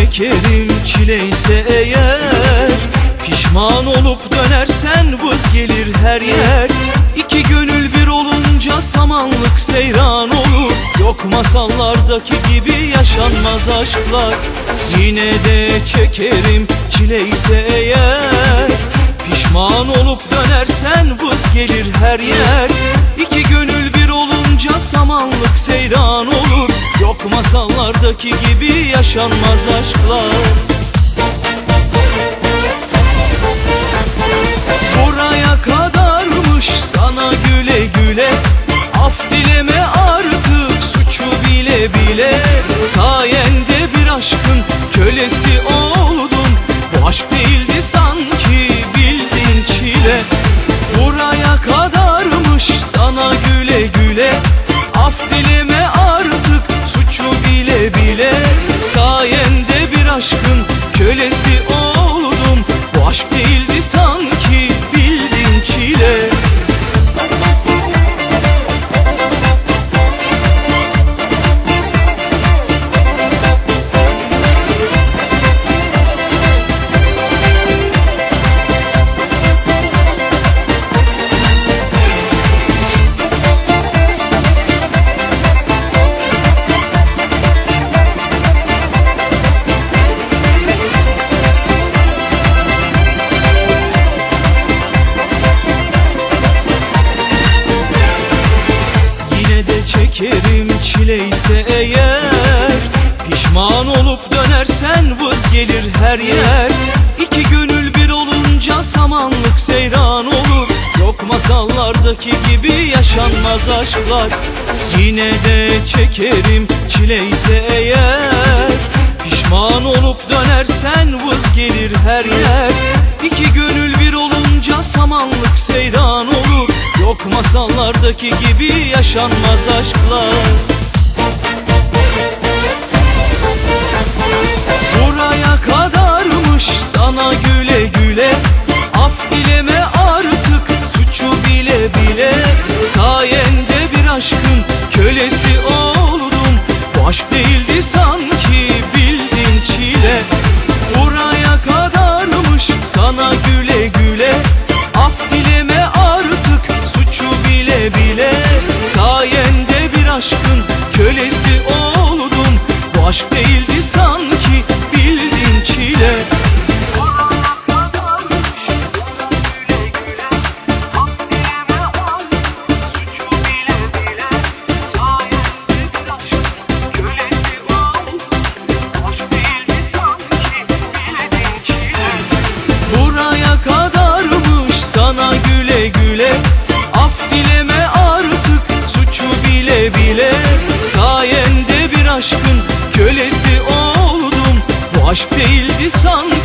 çekerim çileyse eğer. Pişman olup dönersen vız gelir her yer. İki gönül bir olunca samanlık seyran olur. Yok masallardaki gibi yaşanmaz aşklar. Yine de çekerim çileyse eğer. Pişman olup dönersen vız gelir her yer. İki gönül bir olunca samanlık seyran olur Yok masallardaki gibi yaşanmaz aşklar. Buraya kadarmış sana güle güle. Af dileme artık suçu bile bile. Sayende bir aşkın kölesi oldum Bu aşk değildi sanki çileyse eğer Pişman olup dönersen vız gelir her yer. İki gönül bir olunca samanlık seyran olur. Yok masallardaki gibi yaşanmaz aşklar. Yine de çekerim çileyse eğer Pişman olup dönersen vız gelir her yer. İki gönül bir olunca samanlık seyran olur. Yok masallardaki gibi yaşanmaz aşklar Buraya aşkın kölesi oldum. Bu aşk değildi sandım.